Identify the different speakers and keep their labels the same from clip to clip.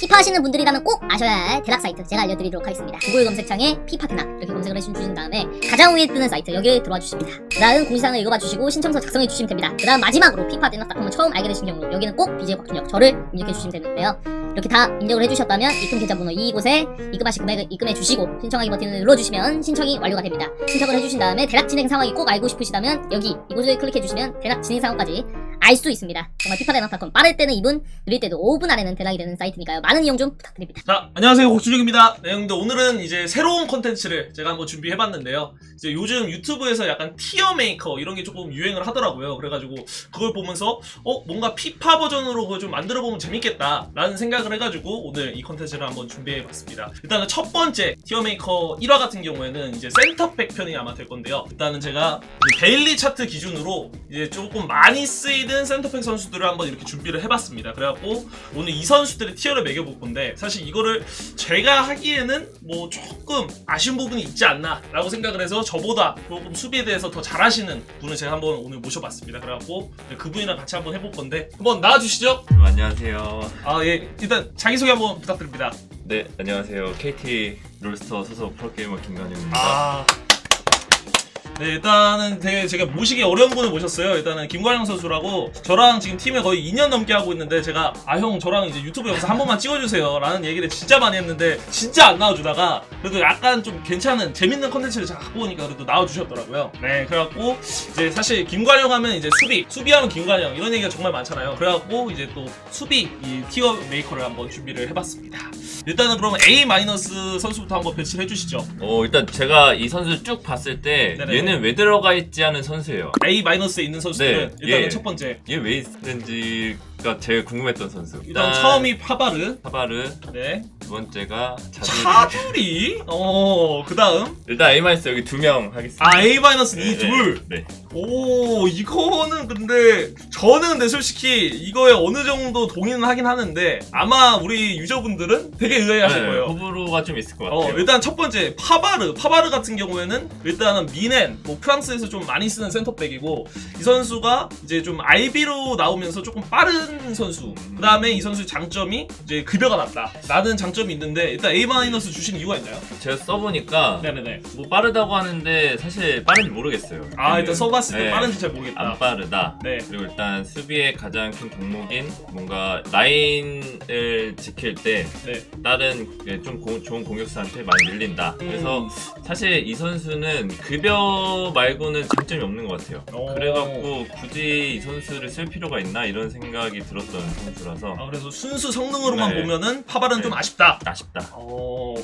Speaker 1: 피파 하시는 분들이라면 꼭 아셔야 할 대락 사이트 제가 알려드리도록 하겠습니다. 구글 검색창에 피파 대락 이렇게 검색을 해주신 다음에 가장 위에 뜨는 사이트 여기에 들어와 주십니다. 그 다음 공지사항을 읽어봐 주시고 신청서 작성해 주시면 됩니다. 그 다음 마지막으로 피파 대락닷컴을 처음 알게 되신 경우 여기는 꼭 BJ 곽준혁 저를 입력해 주시면 되는데요. 이렇게 다 입력을 해주셨다면 입금 계좌번호 이곳에 입금하실 금액을 입금해 주시고 신청하기 버튼을 눌러주시면 신청이 완료가 됩니다. 신청을 해주신 다음에 대락 진행 상황이 꼭 알고 싶으시다면 여기 이곳을 클릭해 주시면 대락 진행 상황까지 알 수 있습니다. 정말 피파 대낙닷컴 빠를 때는 2분, 느릴 때도 5분 안에는 대낙이 되는 사이트니까요. 많은 이용 좀 부탁드립니다.
Speaker 2: 자, 안녕하세요. 곡준혁입니다. 네, 형들 오늘은 이제 새로운 컨텐츠를 제가 한번 준비해봤는데요. 이제 요즘 유튜브에서 약간 티어 메이커 이런 게 조금 유행을 하더라고요. 그래가지고 그걸 보면서 어 뭔가 피파 버전으로 그걸 좀 만들어 보면 재밌겠다라는 생각을 해가지고 오늘 이 컨텐츠를 한번 준비해봤습니다. 일단은 첫 번째 티어 메이커 1화 같은 경우에는 이제 센터백 편이 아마 될 건데요. 일단은 제가 그 데일리 차트 기준으로 이제 조금 많이 쓰이는 센터백 선수들을 한번 이렇게 준비를 해봤습니다. 그래갖고 오늘 이 선수들의 티어를 매겨볼 건데 사실 이거를 제가 하기에는 뭐 조금 아쉬운 부분이 있지 않나라고 생각을 해서 저보다 조금 수비에 대해서 더 잘하시는 분을 제가 한번 오늘 모셔봤습니다. 그래갖고 그분이랑 같이 한번 해볼 건데 한번 나와주시죠.
Speaker 3: 음, 안녕하세요.
Speaker 2: 아 예 일단 자기소개 한번 부탁드립니다.
Speaker 3: 네, 안녕하세요. KT 롤스터 소속 프로게이머 김관입니다.
Speaker 2: 아. 네, 일단은 되게 제가 모시기 어려운 분을 모셨어요. 일단은 김관영 선수라고 저랑 지금 팀에 거의 2년 넘게 하고 있는데 제가 아 형 저랑 이제 유튜브 영상 한 번만 찍어주세요 라는 얘기를 진짜 많이 했는데 진짜 안 나와주다가 그래도 약간 좀 괜찮은 재밌는 컨텐츠를 제가 갖고 오니까 그래도 나와주셨더라고요. 네, 그래갖고 이제 사실 김관영 하면 이제 수비, 수비하면 김관영 이런 얘기가 정말 많잖아요. 그래갖고 이제 또 수비 이 티어 메이커를 한번 준비를 해봤습니다. 일단은 그러면 A 마이너스 선수부터 한번 배치를 해주시죠.
Speaker 3: 어, 일단 제가 이 선수 쭉 봤을 때
Speaker 2: 네네.
Speaker 3: 얘는 왜 들어가 있지 하는 선수예요.
Speaker 2: A 마이너스에 있는 선수들은
Speaker 3: 네,
Speaker 2: 일단은
Speaker 3: 예.
Speaker 2: 첫 번째
Speaker 3: 얘 왜 있는지 가 제일 궁금했던 선수.
Speaker 2: 일단 처음이 파바르
Speaker 3: 파바르,
Speaker 2: 네
Speaker 3: 두 번째가 자두리.
Speaker 2: 차두리 어 그 다음
Speaker 3: 일단 A 마이스 여기 두 명 하겠습니다.
Speaker 2: 아 A 마이너스
Speaker 3: 네,
Speaker 2: 이둘오
Speaker 3: 네.
Speaker 2: 이거는 근데 저는 근데 솔직히 이거에 어느 정도 동의는 하긴 하는데 아마 우리 유저분들은 되게 의아해 하실
Speaker 3: 네,
Speaker 2: 거예요
Speaker 3: 호불호가 좀 있을 것
Speaker 2: 어,
Speaker 3: 같아요.
Speaker 2: 일단 첫 번째 파바르 파바르 같은 경우에는 일단은 미넨 뭐 프랑스에서 좀 많이 쓰는 센터백이고 이 선수가 이제 좀 RB로 나오면서 조금 빠른 선수 그 다음에 이 선수의 장점이 이제 급여가 낮다 라는 장점이 있는데 일단 A 마이너스 주신 이유가 있나요?
Speaker 3: 제가 써보니까
Speaker 2: 네네네
Speaker 3: 뭐 빠르다고 하는데 사실 빠른지 모르겠어요.
Speaker 2: 아 일단 써봤을 때
Speaker 3: 네.
Speaker 2: 빠른지 잘 모르겠다
Speaker 3: 안 빠르다.
Speaker 2: 네
Speaker 3: 그리고 일단 수비의 가장 큰 덕목인 뭔가 라인을 지킬 때
Speaker 2: 네.
Speaker 3: 다른 그좀 고- 좋은 공격수한테 많이 밀린다. 그래서
Speaker 2: 음.
Speaker 3: 사실 이 선수는 급여 말고는 장점이 없는 것 같아요.
Speaker 2: 오.
Speaker 3: 그래갖고 굳이 이 선수를 쓸 필요가 있나 이런 생각이 들었던 선수라서
Speaker 2: 아 그래서 순수 성능으로만
Speaker 3: 네.
Speaker 2: 보면은 파바르는
Speaker 3: 네.
Speaker 2: 좀 아쉽다
Speaker 3: 아쉽다.
Speaker 2: 어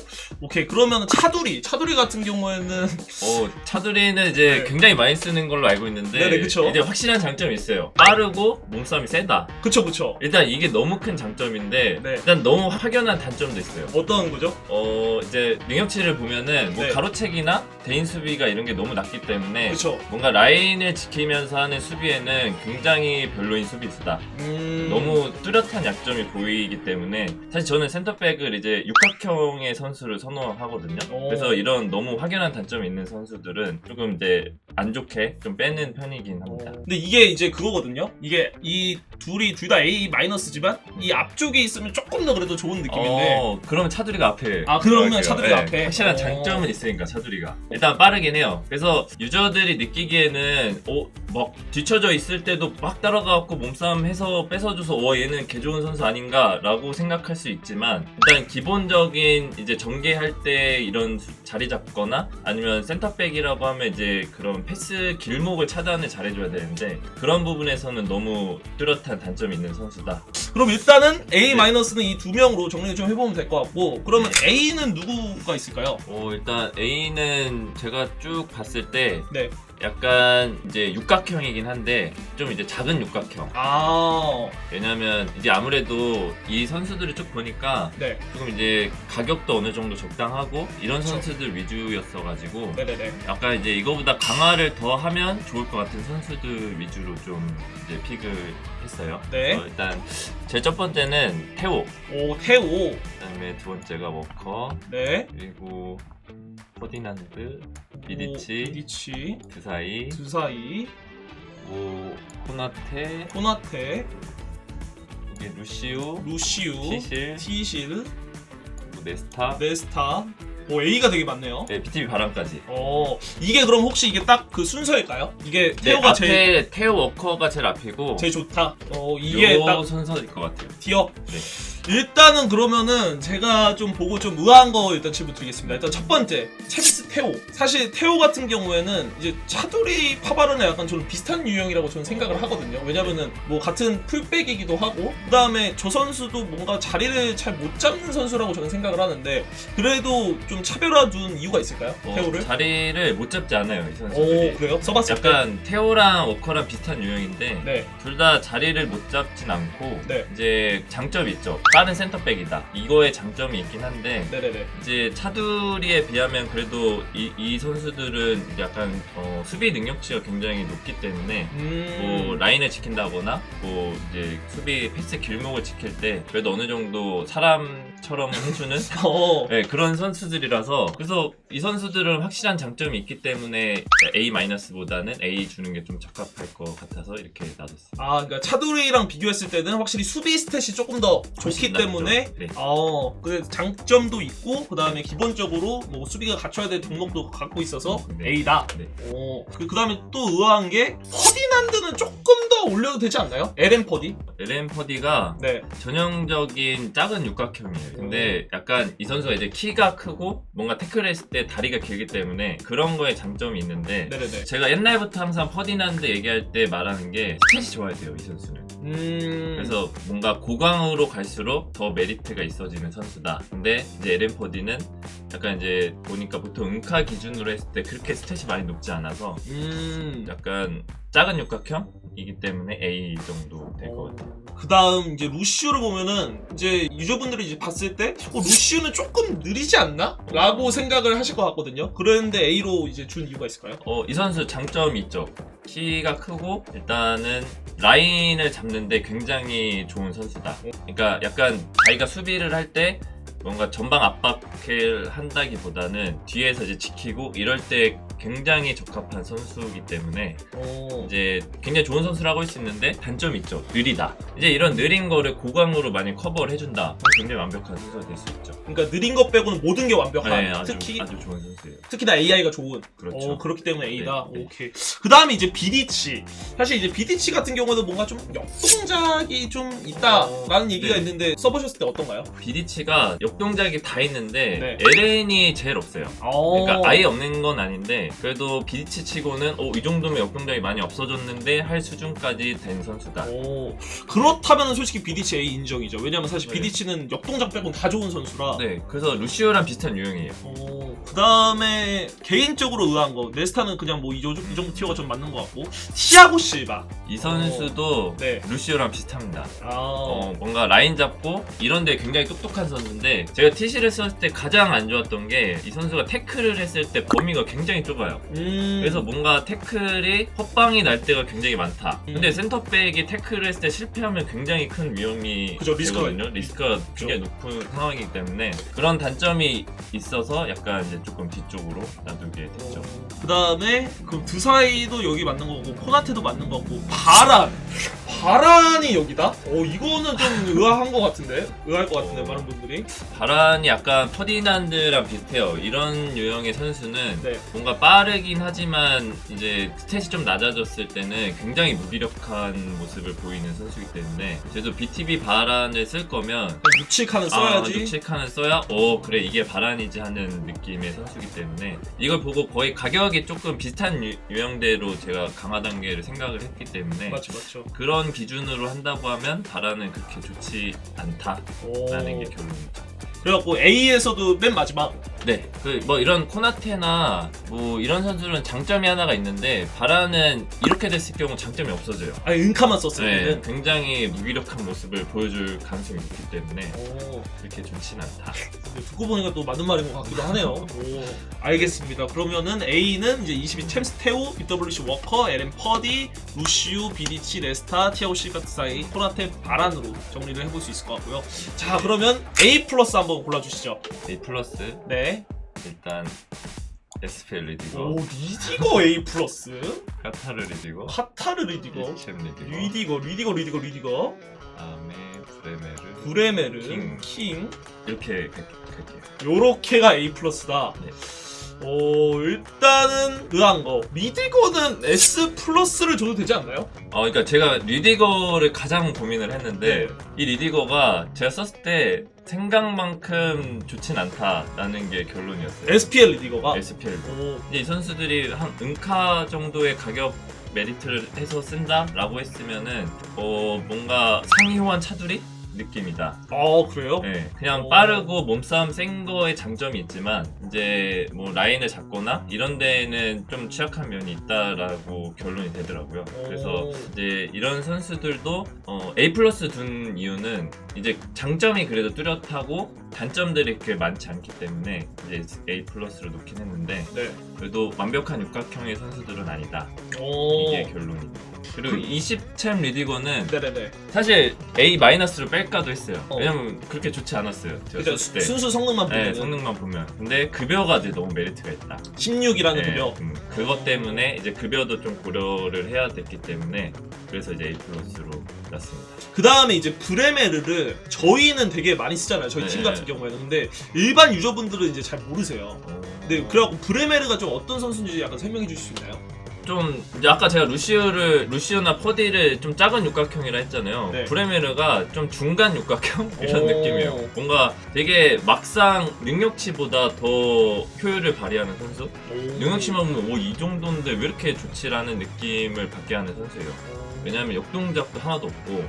Speaker 2: 오케이 그러면 차두리 차두리 같은 경우에는
Speaker 3: 어, 차두리는 이제
Speaker 2: 네.
Speaker 3: 굉장히 많이 쓰는 걸로 알고 있는데
Speaker 2: 네네, 그쵸.
Speaker 3: 이제 확실한 장점이 있어요. 빠르고 몸싸움이 세다.
Speaker 2: 그쵸 그쵸
Speaker 3: 일단 이게 너무 큰 장점인데
Speaker 2: 네.
Speaker 3: 일단 너무 확연한 단점도 있어요.
Speaker 2: 어떤 거죠?
Speaker 3: 어 이제 능력치를 보면은 뭐
Speaker 2: 네.
Speaker 3: 가로채기나 개인 수비가 이런 게 너무 낮기 때문에
Speaker 2: 그쵸
Speaker 3: 뭔가 라인을 지키면서 하는 수비에는 굉장히 별로인 수비수다.
Speaker 2: 음...
Speaker 3: 너무 뚜렷한 약점이 보이기 때문에 사실 저는 센터백을 이제 육각형의 선수를 선호하거든요.
Speaker 2: 오.
Speaker 3: 그래서 이런 너무 확연한 단점이 있는 선수들은 조금 이제 안 좋게 좀 빼는 편이긴 합니다.
Speaker 2: 근데 이게 이제 그거거든요. 이게 이 둘이 둘 다 A 마이너스지만 이 앞쪽에 있으면 조금 더 그래도 좋은 느낌인데.
Speaker 3: 어, 그러면 차두리가 앞에.
Speaker 2: 아, 그러면
Speaker 3: 들어갈게요.
Speaker 2: 차두리가 앞에?
Speaker 3: 확실한
Speaker 2: 어.
Speaker 3: 장점은 있으니까 차두리가. 일단 빠르긴 해요. 그래서 유저들이 느끼기에는 어, 막 뒤쳐져 있을 때도 막 따라가갖고 몸싸움 해서 뺏어줘서 와 얘는 개 좋은 선수 아닌가라고 생각할 수 있지만 일단 기본적인 이제 전개할 때 이런 수- 자리 잡거나 아니면 센터백이라고 하면 이제 그런 패스 길목을 차단을 잘해줘야 되는데 그런 부분에서는 너무 뚜렷한 단점이 있는 선수다.
Speaker 2: 그럼 일단은 A
Speaker 3: 네.
Speaker 2: 마이너스는 이 두 명으로 정리 좀 해보면 될 것 같고 그러면
Speaker 3: 네.
Speaker 2: A는 누구가 있을까요?
Speaker 3: 어, 일단 A는 제가 쭉 봤을 때
Speaker 2: 네.
Speaker 3: 약간 이제 육각형이긴 한데 좀 이제 작은 육각형.
Speaker 2: 아,
Speaker 3: 왜냐면 이제 아무래도 이 선수들을 쭉 보니까
Speaker 2: 네,
Speaker 3: 조금 이제 가격도 어느 정도 적당하고 이런
Speaker 2: 그쵸.
Speaker 3: 선수들 위주였어 가지고
Speaker 2: 네네네.
Speaker 3: 약간 이제 이거보다 강화를 더 하면 좋을 것 같은 선수들 위주로 좀 이제 픽을 했어요.
Speaker 2: 네.
Speaker 3: 어, 일단 제 첫 번째는 태호,
Speaker 2: 오, 태오.
Speaker 3: 그다음에 두 번째가 워커,
Speaker 2: 네.
Speaker 3: 그리고 포디난드,
Speaker 2: 오,
Speaker 3: 미디치,
Speaker 2: 미디치.
Speaker 3: 드사이,
Speaker 2: 두사이.
Speaker 3: 뭐 코나테,
Speaker 2: 코나테.
Speaker 3: 이게 루시우,
Speaker 2: 루시우,
Speaker 3: 티실,
Speaker 2: 티실,
Speaker 3: 뭐 네스타,
Speaker 2: 네스타. 오 A가 되게 많네요.
Speaker 3: 네, BTB 바람까지.
Speaker 2: 어 이게 그럼 혹시 이게 딱 그 순서일까요? 이게
Speaker 3: 네,
Speaker 2: 테오가
Speaker 3: 앞에
Speaker 2: 제일
Speaker 3: 테오 워커가 제일 앞이고
Speaker 2: 제일 좋다. 어 이게 요딱
Speaker 3: 순서일 것 같아요.
Speaker 2: 티어.
Speaker 3: 네.
Speaker 2: 일단은 그러면은 제가 좀 보고 좀 의아한 거 일단 질문 드리겠습니다. 일단 첫 번째 챔스 테오. 사실 테오 같은 경우에는 이제 차두리 파바르는 약간 저는 비슷한 유형이라고 저는 생각을 하거든요. 왜냐면은 뭐 같은 풀백이기도 하고 그 다음에 저 선수도 뭔가 자리를 잘 못 잡는 선수라고 저는 생각을 하는데 그래도 좀 차별화 둔 이유가 있을까요?
Speaker 3: 어,
Speaker 2: 테오를?
Speaker 3: 자리를 못 잡지 않아요, 이 선수들이.
Speaker 2: 오 그래요? 써봤을 때.
Speaker 3: 약간 테오랑 워커랑 비슷한 유형인데
Speaker 2: 네.
Speaker 3: 둘 다 자리를 못 잡진 않고
Speaker 2: 네.
Speaker 3: 이제 장점이 있죠. 빠른 센터백이다. 이거에 장점이 있긴 한데
Speaker 2: 네네네.
Speaker 3: 이제 차두리에 비하면 그래도 이, 이 선수들은 약간 어, 수비 능력치가 굉장히 높기 때문에
Speaker 2: 음.
Speaker 3: 뭐 라인을 지킨다거나 뭐 이제 수비 패스 길목을 지킬 때 그래도 어느 정도 사람 처럼 해주는
Speaker 2: 어.
Speaker 3: 네, 그런 선수들이라서 그래서 이 선수들은 확실한 장점이 있기 때문에 A 마이너스보다는 A 주는 게 좀 적합할 것 같아서 이렇게 놔뒀어요.
Speaker 2: 아, 그러니까 차두리랑 비교했을 때는 확실히 수비 스탯이 조금 더 좋기 때문에.
Speaker 3: 네.
Speaker 2: 어, 그 장점도 있고 그다음에 기본적으로 뭐 수비가 갖춰야 될 등록도 갖고 있어서
Speaker 3: 네.
Speaker 2: A다.
Speaker 3: 네.
Speaker 2: 오. 그 그다음에 또 의아한 게 퍼디난드는 조금 더 올려도 되지 않나요? LM 퍼디?
Speaker 3: LM 퍼디가
Speaker 2: 네.
Speaker 3: 전형적인 작은 육각형이에요. 근데 약간 이 선수가 이제 키가 크고 뭔가 태클했을 때 다리가 길기 때문에 그런 거에 장점이 있는데
Speaker 2: 네, 네, 네.
Speaker 3: 제가 옛날부터 항상 퍼디난드 얘기할 때 말하는 게 스탯이 좋아야 돼요, 이 선수는.
Speaker 2: 음.
Speaker 3: 그래서 뭔가 고강으로 갈수록 더 메리트가 있어지는 선수다. 근데 이제 에렌 퍼디는 약간 이제 보니까 보통 은카 기준으로 했을 때 그렇게 스탯이 많이 높지 않아서
Speaker 2: 음.
Speaker 3: 약간 작은 육각형 이기 때문에 A 정도 될 것 같아요.
Speaker 2: 그 다음 이제 루시우를 보면은 이제 유저분들이 이제 봤을 때 어, 루시우는 조금 느리지 않나? 라고 생각을 하실 것 같거든요. 그런데 A로 이제 준 이유가 있을까요?
Speaker 3: 어, 이 선수 장점이 있죠. 키가 크고 일단은 라인을 잡는데 굉장히 좋은 선수다. 그러니까 약간 자기가 수비를 할때 뭔가 전방 압박을 한다기보다는 뒤에서 이제 지키고 이럴 때 굉장히 적합한 선수이기 때문에
Speaker 2: 오.
Speaker 3: 이제 굉장히 좋은 선수라고 할 수 있는데 단점이 있죠. 느리다. 이제 이런 느린 거를 고강으로 많이 커버를 해준다. 그럼 굉장히 완벽한 선수가 될 수 있죠.
Speaker 2: 그러니까 느린 것 빼고는 모든 게 완벽한
Speaker 3: 네, 아주,
Speaker 2: 특히
Speaker 3: 아주 좋은 선수예요.
Speaker 2: 특히나 AI가 좋은
Speaker 3: 그렇죠.
Speaker 2: 어, 그렇기 때문에 A다
Speaker 3: 네, 네.
Speaker 2: 오케이 그 다음에 이제 비디치 사실 이제 비디치 같은 경우는 뭔가 좀 역동작이 좀 있다라는
Speaker 3: 어,
Speaker 2: 얘기가
Speaker 3: 네.
Speaker 2: 있는데 써보셨을 때 어떤가요?
Speaker 3: 비디치가 역 동작이 다 있는데
Speaker 2: 네.
Speaker 3: LN이 제일 없어요.
Speaker 2: 어...
Speaker 3: 그러니까 아예 없는 건 아닌데 그래도 비디치 치고는 어, 이 정도면 역동작이 많이 없어졌는데 할 수준까지 된 선수다.
Speaker 2: 오, 그렇다면 솔직히 비디치 A 인정이죠 왜냐면 사실
Speaker 3: 네.
Speaker 2: 비디치는 역동작 빼고는 다 좋은 선수라
Speaker 3: 네, 그래서 루시오랑 비슷한 유형이에요.
Speaker 2: 그 다음에 개인적으로 의아한 거 네스타는 그냥 뭐 이 정도 티어가 좀 맞는 것 같고 티아고 실바
Speaker 3: 이 선수도
Speaker 2: 네.
Speaker 3: 루시오랑 비슷합니다.
Speaker 2: 아,
Speaker 3: 어, 뭔가 라인 잡고 이런데 굉장히 똑똑한 선수인데 제가 티시를 썼을 때 가장 안 좋았던 게 이 선수가 태클을 했을 때 범위가 굉장히 좁아요.
Speaker 2: 음...
Speaker 3: 그래서 뭔가 태클이 헛방이 날 때가 굉장히 많다.
Speaker 2: 음.
Speaker 3: 근데 센터백이 태클을 했을 때 실패하면 굉장히 큰 위험이
Speaker 2: 그죠, 리스크가
Speaker 3: 되거든요. 리스크가 굉장히 높은 상황이기 때문에 그런 단점이 있어서 약간 이제 조금 뒤쪽으로 놔두게 됐죠.
Speaker 2: 그 다음에 그 두사이도 여기 맞는 거고 코나테도 맞는 거고 바란 바란이 여기다? 어 이거는 좀 의아한 것 같은데? 의아할 것 같은데 많은 분들이?
Speaker 3: 바란이 약간 퍼디난드랑 비슷해요. 이런 유형의 선수는
Speaker 2: 네.
Speaker 3: 뭔가 빠르긴 하지만 이제 스탯이 좀 낮아졌을 때는 굉장히 무기력한 모습을 보이는 선수이기 때문에 그래도 BTB 바란을 쓸 거면
Speaker 2: 육칠카는
Speaker 3: 아,
Speaker 2: 써야지.
Speaker 3: 6칸을 써야? 어 그래. 이게 바란이지 하는 느낌의 선수이기 때문에 이걸 보고 거의 가격이 조금 비슷한 유, 유형대로 제가 강화 단계를 생각을 했기 때문에
Speaker 2: 맞죠 맞죠
Speaker 3: 그런 기준으로 한다고 하면 바란은 그렇게 좋지 않다라는
Speaker 2: 오.
Speaker 3: 게 결론입니다.
Speaker 2: 그래갖고 A에서도 맨 마지막
Speaker 3: 네, 그 뭐 이런 코나테나 뭐 이런 선수들은 장점이 하나가 있는데 바란은 이렇게 됐을 경우 장점이 없어져요.
Speaker 2: 아니 은카만 썼을
Speaker 3: 네,
Speaker 2: 때는
Speaker 3: 굉장히 무기력한 모습을 보여줄 가능성이 높기 때문에
Speaker 2: 오,
Speaker 3: 그렇게 좋진 않다.
Speaker 2: 근데 듣고 보니까 또 맞는 말인 것 같기도 하네요. 오, 알겠습니다. 그러면은 A는 이제 22 챔스 테오, BWC 워커, LM 퍼디, 루시우, 비디치, 레스타, 티아고 실카트 사이, 코나테, 바란으로 정리를 해볼 수 있을 것 같고요. 자, 그러면 A 플러스 한번 골라주시죠.
Speaker 3: A 플러스
Speaker 2: 네.
Speaker 3: 일단 SPL 리디거,
Speaker 2: 오, 리디거 A 플러스,
Speaker 3: 카타르 리디거,
Speaker 2: 카타르 리디거,
Speaker 3: 챔 리디거,
Speaker 2: 리디거, 리디거, 리디거, 리디거.
Speaker 3: 다음에 브레메르
Speaker 2: 브레메르,
Speaker 3: 킹.
Speaker 2: 킹,
Speaker 3: 이렇게 갈- 갈게요.
Speaker 2: 요렇게가 A 플러스다.
Speaker 3: 네.
Speaker 2: 어, 일단은 의한 거. 리디거는 S 플러스를 줘도 되지 않나요?
Speaker 3: 어, 그러니까 제가 리디거를 가장 고민을 했는데
Speaker 2: 네.
Speaker 3: 이 리디거가 제가 썼을 때 생각만큼 좋진 않다라는 게 결론이었어요.
Speaker 2: SPL 리디거가.
Speaker 3: SPL.
Speaker 2: 오,
Speaker 3: 이제 이 선수들이 한 은카 정도의 가격 메리트를 해서 쓴다라고 했으면은 어 뭔가 상위 호환 차두리 느낌이다.
Speaker 2: 아, 그래요?
Speaker 3: 네, 그냥
Speaker 2: 오.
Speaker 3: 빠르고 몸싸움 센 거에 장점이 있지만 이제 뭐 라인을 잡거나 이런 데에는 좀 취약한 면이 있다라고 결론이 되더라고요. 그래서
Speaker 2: 오.
Speaker 3: 이제 이런 선수들도 어, A 플러스 둔 이유는 이제 장점이 그래도 뚜렷하고 단점들이 그렇게 많지 않기 때문에 이제 A 플러스로 놓긴 했는데
Speaker 2: 네.
Speaker 3: 그래도 완벽한 육각형의 선수들은 아니다.
Speaker 2: 오.
Speaker 3: 이게 결론입니다. 그리고 20챔 리디거는
Speaker 2: 네네네.
Speaker 3: 사실 A 마이너스로 뺄까도 했어요.
Speaker 2: 어.
Speaker 3: 왜냐면 그렇게 좋지 않았어요. 제가
Speaker 2: 그러니까
Speaker 3: 썼을 때.
Speaker 2: 순수 성능만 보면
Speaker 3: 네, 성능만 보면. 근데 급여가 이제 너무 메리트가 있다.
Speaker 2: 16이라는
Speaker 3: 네,
Speaker 2: 급여.
Speaker 3: 음, 그것 때문에 이제 급여도 좀 고려를 해야 됐기 때문에 그래서 이제 A 플러스로 났습니다.
Speaker 2: 그 다음에 이제 브레메르를 저희는 되게 많이 쓰잖아요. 저희
Speaker 3: 네.
Speaker 2: 팀 같은 경우에는. 근데 일반 유저분들은 이제 잘 모르세요. 네, 그래갖고 브레메르가 좀 어떤 선수인지 약간 설명해 주실 수 있나요?
Speaker 3: 좀 이제 아까 제가 루시오를 루시오나 퍼디를 좀 작은 육각형이라 했잖아요.
Speaker 2: 네.
Speaker 3: 브레메르가 좀 중간 육각형 이런
Speaker 2: 오.
Speaker 3: 느낌이에요. 뭔가 되게 막상 능력치보다 더 효율을 발휘하는 선수. 능력치만 보면 오이 정도인데 왜 이렇게 좋지라는 느낌을 받게 하는 선수예요. 왜냐하면 역동작도 하나도 없고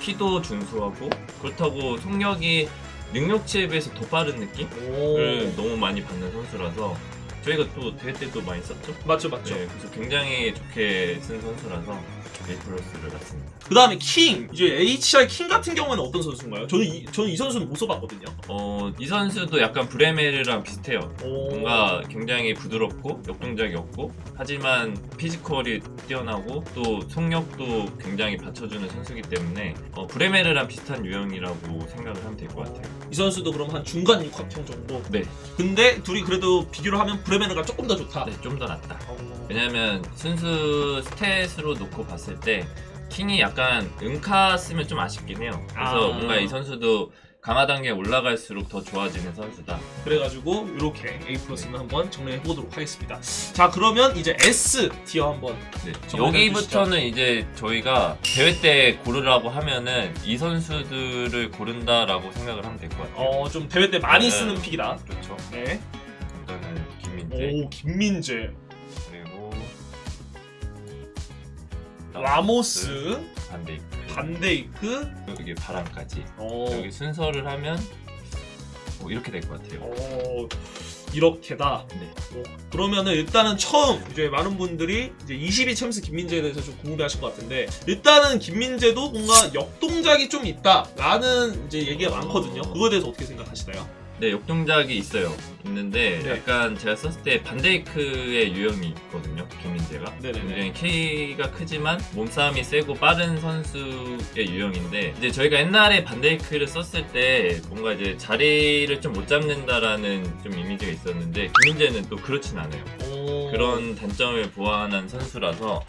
Speaker 3: 키도 준수하고 그렇다고 속력이 능력치에 비해서 더 빠른 느낌을
Speaker 2: 오.
Speaker 3: 너무 많이 받는 선수라서 저희가 또 대회 때도 많이 썼죠.
Speaker 2: 맞죠, 맞죠.
Speaker 3: 네, 그래서 굉장히 좋게 쓴 선수라서 A 플러스를 났습니다.
Speaker 2: 그 다음에 킹. 이제 HR 킹 같은 경우에는 어떤 선수인가요? 저는 이, 저는 이 선수는 못 써봤거든요.
Speaker 3: 어, 이 선수도 약간 브레메르랑 비슷해요.
Speaker 2: 오.
Speaker 3: 뭔가 굉장히 부드럽고 역동작이 없고 하지만 피지컬이 뛰어나고 또 속력도 굉장히 받쳐주는 선수이기 때문에 어, 브레메르랑 비슷한 유형이라고 생각을 하면 될 것 같아요.
Speaker 2: 이 선수도 그럼 한 중간 육각형 정도.
Speaker 3: 네,
Speaker 2: 근데 둘이 그래도 비교를 하면 브레메르가 조금 더 좋다.
Speaker 3: 네, 좀 더 낫다.
Speaker 2: 어.
Speaker 3: 왜냐면 순수 스탯으로 놓고 봤을 때 킹이 약간 은카 쓰면 좀 아쉽긴 해요. 그래서
Speaker 2: 아.
Speaker 3: 뭔가 이 선수도 강화 단계 올라갈수록 더 좋아지는 선수다.
Speaker 2: 그래가지고 이렇게 A 플러스는 한번 정리해 보도록 하겠습니다. 자 그러면 이제 S 티어 한번.
Speaker 3: 네,
Speaker 2: 정리해
Speaker 3: 여기부터는 이제 저희가 대회 때 고르라고 하면은 이 선수들을 고른다라고 생각을 하면 될 것 같아요.
Speaker 2: 어좀 대회 때 많이
Speaker 3: 네.
Speaker 2: 쓰는 픽이다.
Speaker 3: 그렇죠.
Speaker 2: 네.
Speaker 3: 일단은 김민재
Speaker 2: 오 김민재, 라모스,
Speaker 3: 반데이크
Speaker 2: 반데이크.
Speaker 3: 여기 바람까지
Speaker 2: 어.
Speaker 3: 여기 순서를 하면 뭐 이렇게 될 것 같아요.
Speaker 2: 어, 이렇게다.
Speaker 3: 네.
Speaker 2: 어, 그러면은 일단은 처음 이제 많은 분들이 이제 22 챔스 김민재에 대해서 좀 궁금해하실 것 같은데 일단은 김민재도 뭔가 역동작이 좀 있다라는 이제 얘기가 많거든요. 그거에 대해서 어떻게 생각하시나요?
Speaker 3: 네, 역동작이 있어요. 있는데
Speaker 2: 네.
Speaker 3: 약간 제가 썼을 때 반데이크의 유형이 있거든요. 김민재가.
Speaker 2: 네네네.
Speaker 3: 굉장히 키가 크지만 몸싸움이 세고 빠른 선수의 유형인데 이제 저희가 옛날에 반데이크를 썼을 때 뭔가 이제 자리를 좀 못 잡는다라는 좀 이미지가 있었는데 김민재는 또 그렇진 않아요.
Speaker 2: 오.
Speaker 3: 그런 단점을 보완한 선수라서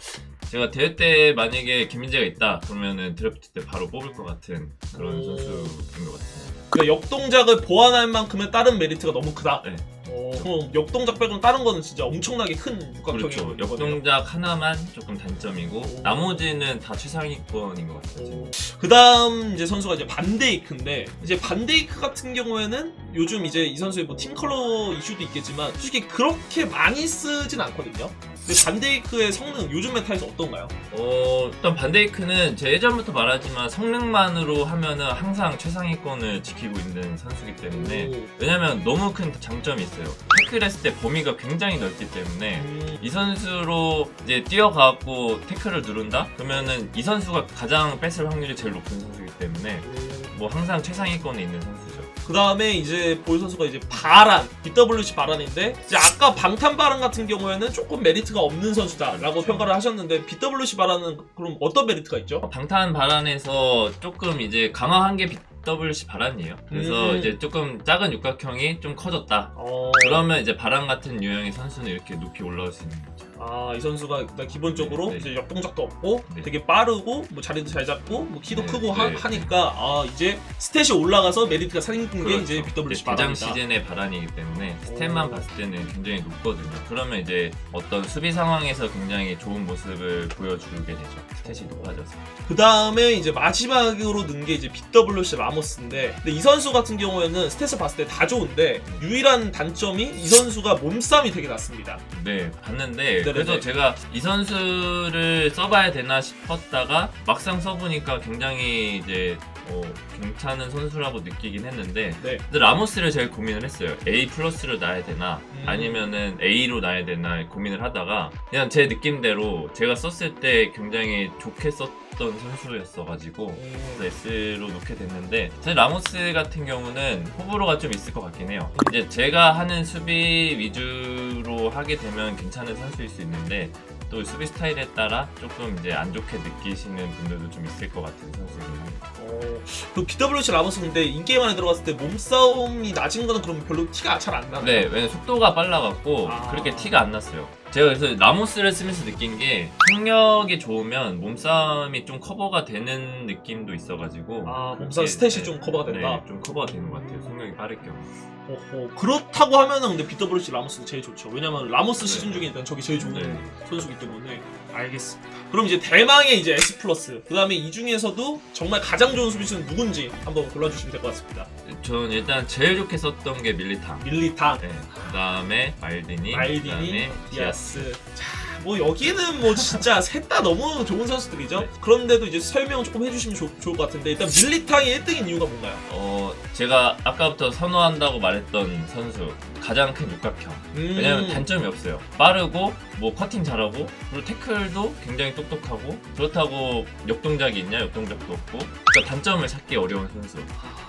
Speaker 3: 제가 대회 때 만약에 김민재가 있다 그러면은 드래프트 때 바로 뽑을 것 같은 그런
Speaker 2: 오.
Speaker 3: 선수인 것 같습니다.
Speaker 2: 그 역동작을 보완할 만큼의 다른 메리트가 너무 크다.
Speaker 3: 네.
Speaker 2: 어, 그럼 역동작 빼고는 다른 거는 진짜 엄청나게 큰 육각형이
Speaker 3: 그렇죠. 역동작 하나만 조금 단점이고
Speaker 2: 오.
Speaker 3: 나머지는 다 최상위권인 것 같아요.
Speaker 2: 그 다음 이제 선수가 이제 반데이크인데 이제 반데이크 같은 경우에는 요즘 이제 이 선수의 뭐 팀 컬러 이슈도 있겠지만 솔직히 그렇게 많이 쓰진 않거든요. 근데 반데이크의 성능 요즘 메타에서 어떤가요?
Speaker 3: 어, 일단 반데이크는 제 예전부터 말하지만 성능만으로 하면은 항상 최상위권을 지키고 있는 선수이기 때문에
Speaker 2: 오.
Speaker 3: 왜냐면 너무 큰 장점이 있어요. 태클 했을 때 범위가 굉장히 넓기 때문에
Speaker 2: 음,
Speaker 3: 이 선수로 이제 뛰어가고 태클을 누른다? 그러면은 이 선수가 가장 뺏을 확률이 제일 높은 선수이기 때문에 뭐 항상 최상위권에 있는 선수죠.
Speaker 2: 그 다음에 이제 볼 선수가 이제 바란, BWC 바란인데 이제 아까 방탄 바란 같은 경우에는 조금 메리트가 없는 선수다라고
Speaker 3: 그렇죠.
Speaker 2: 평가를 하셨는데 BWC 바란은 그럼 어떤 메리트가 있죠?
Speaker 3: 방탄 바란에서 조금 이제 강화한 게 BWC 바란이에요. 그래서
Speaker 2: 음.
Speaker 3: 이제 조금 작은 육각형이 좀 커졌다.
Speaker 2: 어...
Speaker 3: 그러면 이제 바람 같은 유형의 선수는 이렇게 높이 올라올 수 있는 거죠.
Speaker 2: 아, 이 선수가 일단 기본적으로
Speaker 3: 네, 네.
Speaker 2: 이제 역동작도 없고
Speaker 3: 네.
Speaker 2: 되게 빠르고 뭐 자리도 잘 잡고 뭐 키도
Speaker 3: 네,
Speaker 2: 크고
Speaker 3: 네.
Speaker 2: 하, 니까 아, 이제 스탯이 올라가서 메리트가 상승 게
Speaker 3: 그렇죠.
Speaker 2: 이제 BWC
Speaker 3: 개장
Speaker 2: 바람이다.
Speaker 3: 시즌의 바람이기 때문에 스탯만
Speaker 2: 오.
Speaker 3: 봤을 때는 굉장히 높거든요. 그러면 이제 어떤 수비 상황에서 굉장히 좋은 모습을 보여주게 되죠. 스탯이 높아져서.
Speaker 2: 그 다음에 이제 마지막으로 는게 이제 BWC 라모스인데 근데 이 선수 같은 경우에는 스탯을 봤을 때 다 좋은데 유일한 단점이 이 선수가 몸싸움이 되게 낮습니다.
Speaker 3: 네, 봤는데. 그래서 제가 이 선수를 써봐야 되나 싶었다가 막상 써보니까 굉장히 이제 어, 괜찮은 선수라고 느끼긴 했는데
Speaker 2: 네.
Speaker 3: 근데 라모스를 제일 고민을 했어요. A 플러스로 놔야 되나
Speaker 2: 음.
Speaker 3: 아니면은 A로 놔야 되나 고민을 하다가 그냥 제 느낌대로 제가 썼을 때 굉장히 좋게 썼 던 선수였어가지고 그래서 S로 놓게 됐는데 사실 라모스 같은 경우는 호불호가 좀 있을 것 같긴 해요. 이제 제가 하는 수비 위주로 하게 되면 괜찮은 선수일 수 있는데 또 수비 스타일에 따라 조금 이제 안 좋게 느끼시는 분들도 좀 있을 것 같은 선수이긴 합니다.
Speaker 2: 어, 그 BWC 라모스 근데 인게임 안에 들어갔을 때 몸싸움이 낮은 거는 그럼 별로 티가 잘안 나나요?
Speaker 3: 네, 왜냐면 속도가 빨라갖고
Speaker 2: 아.
Speaker 3: 그렇게 티가 안 났어요. 제가 그래서 라모스를 쓰면서 느낀 게 폭력이 좋으면 몸싸움이 좀 커버가 되는 느낌도 있어가지고
Speaker 2: 아, 몸싸움
Speaker 3: 이게,
Speaker 2: 스탯이
Speaker 3: 네,
Speaker 2: 좀 커버가 된다.
Speaker 3: 네, 좀 커버가 되는 것 같아요. 속력이 빠를 경우.
Speaker 2: 어허, 그렇다고 하면은 근데 BWC 라모스가 제일 좋죠. 왜냐면 라모스
Speaker 3: 네.
Speaker 2: 시즌 중에 일단 저기 제일 좋은
Speaker 3: 네.
Speaker 2: 선수기 때문에 알겠습니다. 그럼 이제 대망의 이제 S 플러스. 그 다음에 이 중에서도 정말 가장 좋은 수비수는 누군지 한번 골라주시면 될 것 같습니다.
Speaker 3: 저는 일단 제일 좋게 썼던 게 밀리탕.
Speaker 2: 밀리탕,
Speaker 3: 네, 그 다음에 말디니,
Speaker 2: 말디니,
Speaker 3: 그다음에
Speaker 2: 디아스. 자, 뭐 여기는 뭐 진짜 셋 다 너무 좋은 선수들이죠.
Speaker 3: 네.
Speaker 2: 그런데도 이제 설명 조금 해주시면 좋- 좋을 것 같은데 일단 밀리탕이 1등인 이유가 뭔가요?
Speaker 3: 어 제가 아까부터 선호한다고 말했던 선수 가장 큰 육각형.
Speaker 2: 음,
Speaker 3: 왜냐면 단점이 없어요. 빠르고 뭐 커팅 잘하고 그리고 태클도 굉장히 똑똑하고 그렇다고 역동작이 있냐 역동작도 없고 그러니까 단점을 찾기 어려운 선수.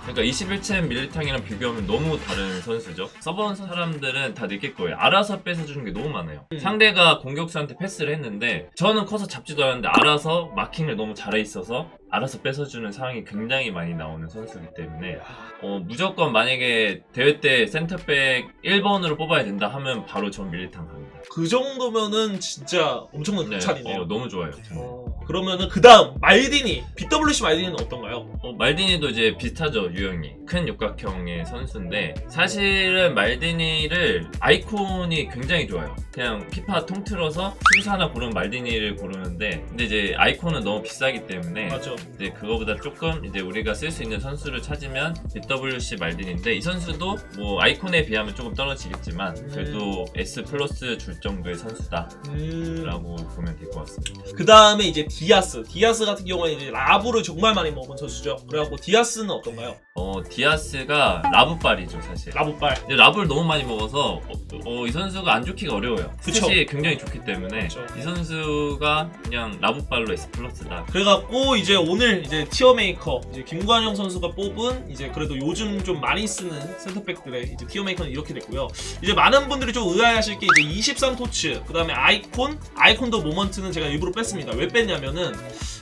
Speaker 3: 그러니까 21챔 밀리탕이랑 비교하면 너무 다른 선수죠. 써본 사람들은 다 느낄 거예요. 알아서 뺏어주는 게 너무 많아요.
Speaker 2: 음.
Speaker 3: 상대가 공격수한테 패스를 했는데 저는 커서 잡지도 않았는데 알아서 마킹을 너무 잘해 있어서 알아서 뺏어주는 상황이 굉장히 많이 나오는 선수이기 때문에 어, 무조건 만약에 대회 때 센터백 1번으로 뽑아야 된다 하면 바로 전 밀리탕 갑니다.
Speaker 2: 그 정도면은 진짜 엄청난
Speaker 3: 네,
Speaker 2: 극찬이네요.
Speaker 3: 어, 너무 좋아요.
Speaker 2: 어, 그러면은 그 다음 말디니 BWC 말디니는 어떤가요?
Speaker 3: 어, 말디니도 이제 비슷하죠 유형이 큰 육각형의 선수인데 사실은 말디니를 아이콘이 굉장히 좋아요 그냥 피파 통틀어서 수비수 하나 고르면 말디니를 고르는데 근데 이제 아이콘은 너무 비싸기 때문에
Speaker 2: 맞죠.
Speaker 3: 이제 그거보다 조금 이제 우리가 쓸 수 있는 선수를 찾으면 BWC 말딘인데 이 선수도 뭐 아이콘에 비하면 조금 떨어지겠지만 그래도 S 플러스 줄 정도의 선수다라고
Speaker 2: 음,
Speaker 3: 보면 될 것 같습니다.
Speaker 2: 그 다음에 이제 디아스. 디아스 같은 경우에는 이제 라브를 정말 많이 먹은 선수죠. 그래갖고 디아스는 어떤가요?
Speaker 3: 어 디아스가 라브빨이죠 사실.
Speaker 2: 라브빨.
Speaker 3: 근데 라브를 너무 많이 먹어서 어, 어, 이 선수가 안 좋기가 어려워요.
Speaker 2: 그쵸.
Speaker 3: 스탯이 굉장히 좋기 때문에
Speaker 2: 그쵸.
Speaker 3: 이 선수가 그냥 라브빨로 S 플러스다.
Speaker 2: 그래갖고 이제 오늘 이제 티어메이커 이제 김관영 선수가 뽑은 이제 그래도 요즘 좀 많이 쓰는 센터백들의 이제 티어메이커는 이렇게 됐고요. 이제 많은 분들이 좀 의아해하실 게 이제 23 토츠 그 다음에 아이콘 아이콘도 모먼트는 제가 일부러 뺐습니다. 왜 뺐냐면은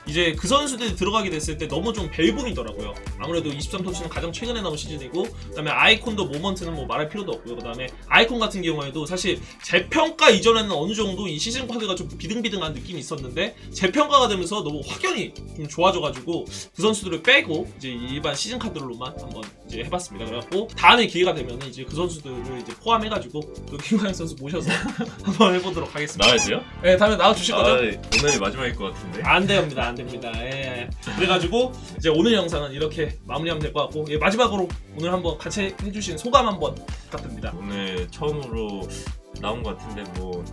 Speaker 2: 이제 그 선수들이 들어가게 됐을 때 너무 좀 벨붕이더라고요. 아무래도 23토츠는 가장 최근에 나온 시즌이고 그다음에 아이콘도 모먼트는 뭐 말할 필요도 없고요. 그다음에 아이콘 같은 경우에도 사실 재평가 이전에는 어느 정도 이 시즌 카드가 좀 비등비등한 느낌이 있었는데 재평가가 되면서 너무 확연히 좀 좋아져가지고 그 선수들을 빼고 이제 일반 시즌 카드로만 한번 이제 해봤습니다. 그래갖고 다음에 기회가 되면 이제 그 선수들을 이제 포함해가지고 또 김광현 선수 모셔서 한번 해보도록 하겠습니다.
Speaker 3: 돼요?
Speaker 2: 네, 다음에 나와 주실 거죠?
Speaker 3: 아, 오늘이 마지막일 것 같은데.
Speaker 2: 안 됩니다, 안 됩니다. 예. 그래가지고 이제 오늘 영상은 이렇게 마무리하면 될 것 같고 예, 마지막으로 오늘 한번 같이 해주신 소감 한번 부탁드립니다.
Speaker 3: 오늘 처음으로 나온 것 같은데 뭐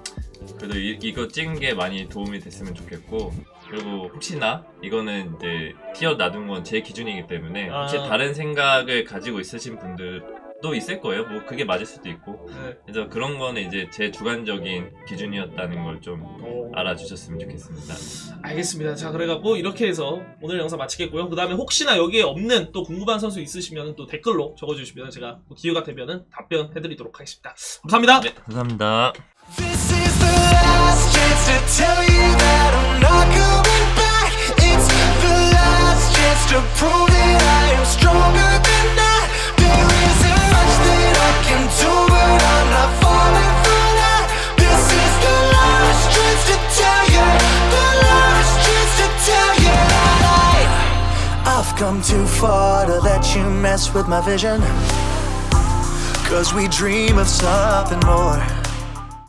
Speaker 3: 그래도 이, 이거 찍은 게 많이 도움이 됐으면 좋겠고 그리고 혹시나 이거는 이제 티어 놔둔 건 제 기준이기 때문에 혹시
Speaker 2: 아.
Speaker 3: 다른 생각을 가지고 있으신 분들도 있을 거예요. 뭐 그게 맞을 수도 있고
Speaker 2: 네.
Speaker 3: 그래서 그런 거는 이제 제 주관적인 기준이었다는 걸좀
Speaker 2: 어,
Speaker 3: 알아주셨으면 좋겠습니다.
Speaker 2: 알겠습니다. 자, 그래갖고 이렇게 해서 오늘 영상 마치겠고요. 그 다음에 혹시나 여기에 없는 또 궁금한 선수 있으시면 또 댓글로 적어주시면 제가 또 기회가 되면은 답변해드리도록 하겠습니다. 감사합니다.
Speaker 3: 네, 감사합니다.
Speaker 4: This is the last chance to tell you that I'm not coming to prove that I am stronger than that. There isn't much that I can do, but I'm not falling for that. This is the last chance to tell you, the last chance to tell you I, I've come too far to let you mess with my vision. Cause we dream of something more.